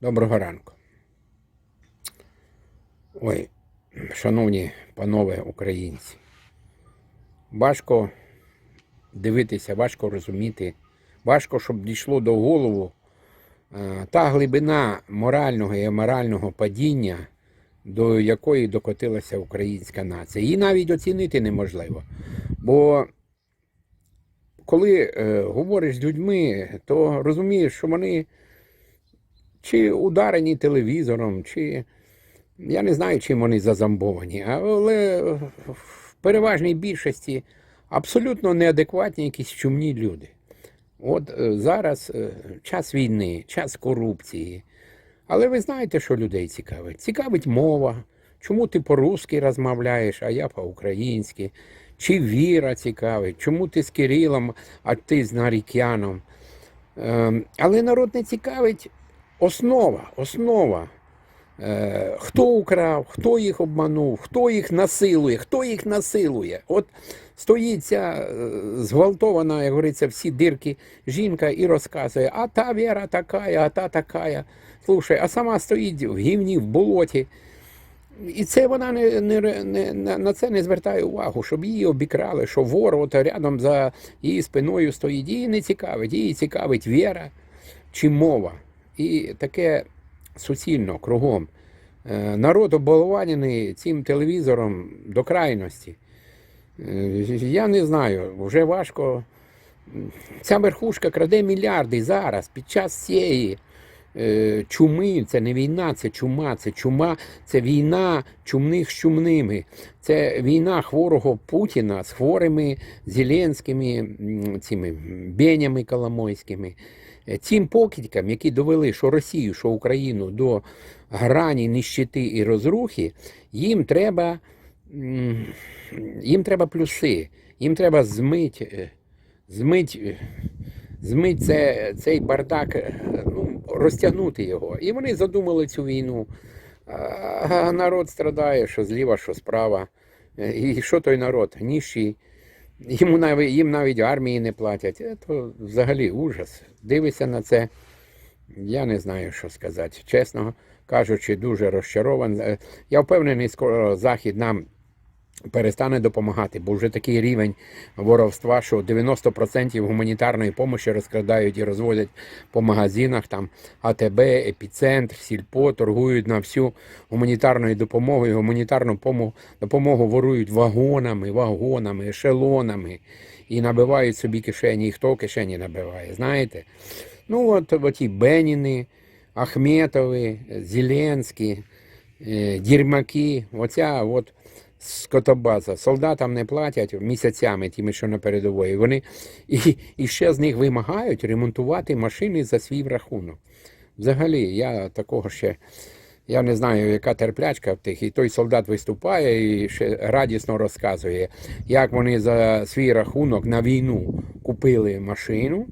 Доброго ранку. Ой, шановні панове українці, важко дивитися, важко розуміти, важко, щоб дійшло до голову е, та глибина морального і аморального падіння, до якої докотилася українська нація. Її навіть оцінити неможливо. Бо коли е, говориш з людьми, то розумієш, що вони чи ударені телевізором, чи я не знаю, чим вони зазамбовані, але в переважній більшості абсолютно неадекватні якісь чумні люди. От е, зараз е, час війни, час корупції. Але ви знаєте, що людей цікавить? Цікавить мова. Чому ти по-русски розмовляєш, а я по-українськи? Чи віра цікавить? Чому ти з Кирилом, а ти з Нарікяном? Ем, Але народ не цікавить основа, основа. Е, Хто украв, хто їх обманув, хто їх насилує, хто їх насилує. От стоїть ця е, зґвалтована, як говориться, всі дирки жінка і розказує, а та віра така, а та така. Слушай, а сама стоїть в гівні, в болоті. І це вона не, не, не, на це не звертає увагу, щоб її обікрали, що вор от рядом за її спиною стоїть. Її не цікавить, її цікавить віра чи мова. І таке суцільно кругом. Е, Народ оболованений цим телевізором до крайності. Е, Я не знаю, вже важко. Ця верхушка краде мільярди зараз під час цієї е, чуми. Це не війна, це чума, це чума, це війна чумних з чумними. Це війна хворого Путіна з хворими Зеленськими, цими Бенями Коломойськими. Е, Цим покидькам, які довели, що Росію, що Україну до грані нищети і розрухи, їм треба, їм треба плюси, їм треба змить, е, змить, е, змить це, цей бардак, ну, розтягнути його. І вони задумали цю війну. А народ страдає, що зліва, що справа. І що той народ? Ніщий. Йому навіть, їм навіть армії не платять. Це взагалі ужас. Дивися на це. Я не знаю, що сказати. Чесно кажучи, дуже розчарований. Е, Я впевнений, скоро Захід нам перестане допомагати, бо вже такий рівень воровства, що 90% гуманітарної допомоги розкрадають і розводять по магазинах, там АТБ, епіцентр, сільпо, торгують на всю гуманітарною допомогою. Гуманітарну допомогу, допомогу ворують вагонами, вагонами, ешелонами і набивають собі кишені. І хто кишені набиває, знаєте? Ну, от оті Беніни, Ахметови, Зеленські, е, Дірмаки, оця от скотобаза. Солдатам не платять місяцями, тими, що на передової. Вони і, і ще з них вимагають ремонтувати машини за свій рахунок. Взагалі, я такого ще. Я не знаю, яка терплячка в тих, і той солдат виступає і ще радісно розказує, як вони за свій рахунок на війну купили машину,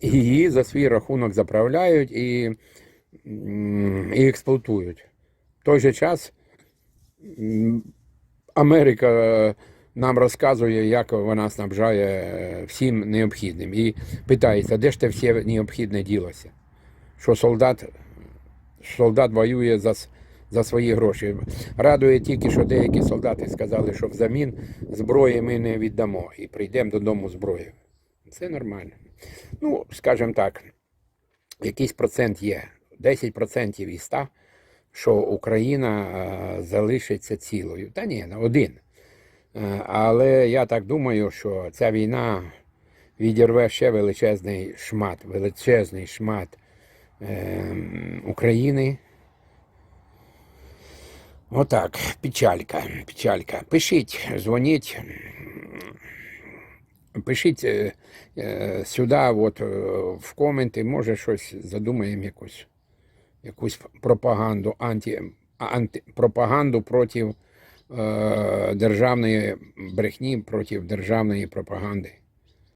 і її за свій рахунок заправляють і, і експлуатують. В той же час Америка е, нам розказує, як вона снабжає е, всім необхідним. І питається, де ж те все необхідне ділося? Що солдат, солдат воює за, за свої гроші. Радує тільки, що деякі солдати сказали, що взамін зброї ми не віддамо і прийдемо додому зброєю. Це нормально. Ну, скажімо так, якийсь процент є. 10% із 100, що Україна е, залишиться цілою. Та ні, один. Е, Але я так думаю, що ця війна відірве ще величезний шмат, величезний шмат е, України. Отак, печалька, печалька. Пишіть, дзвоніть. Пишіть е, сюди, от, в коменти, може щось задумаємо якусь, якусь пропаганду, анти, анти, пропаганду проти е, державної брехні, проти державної пропаганди.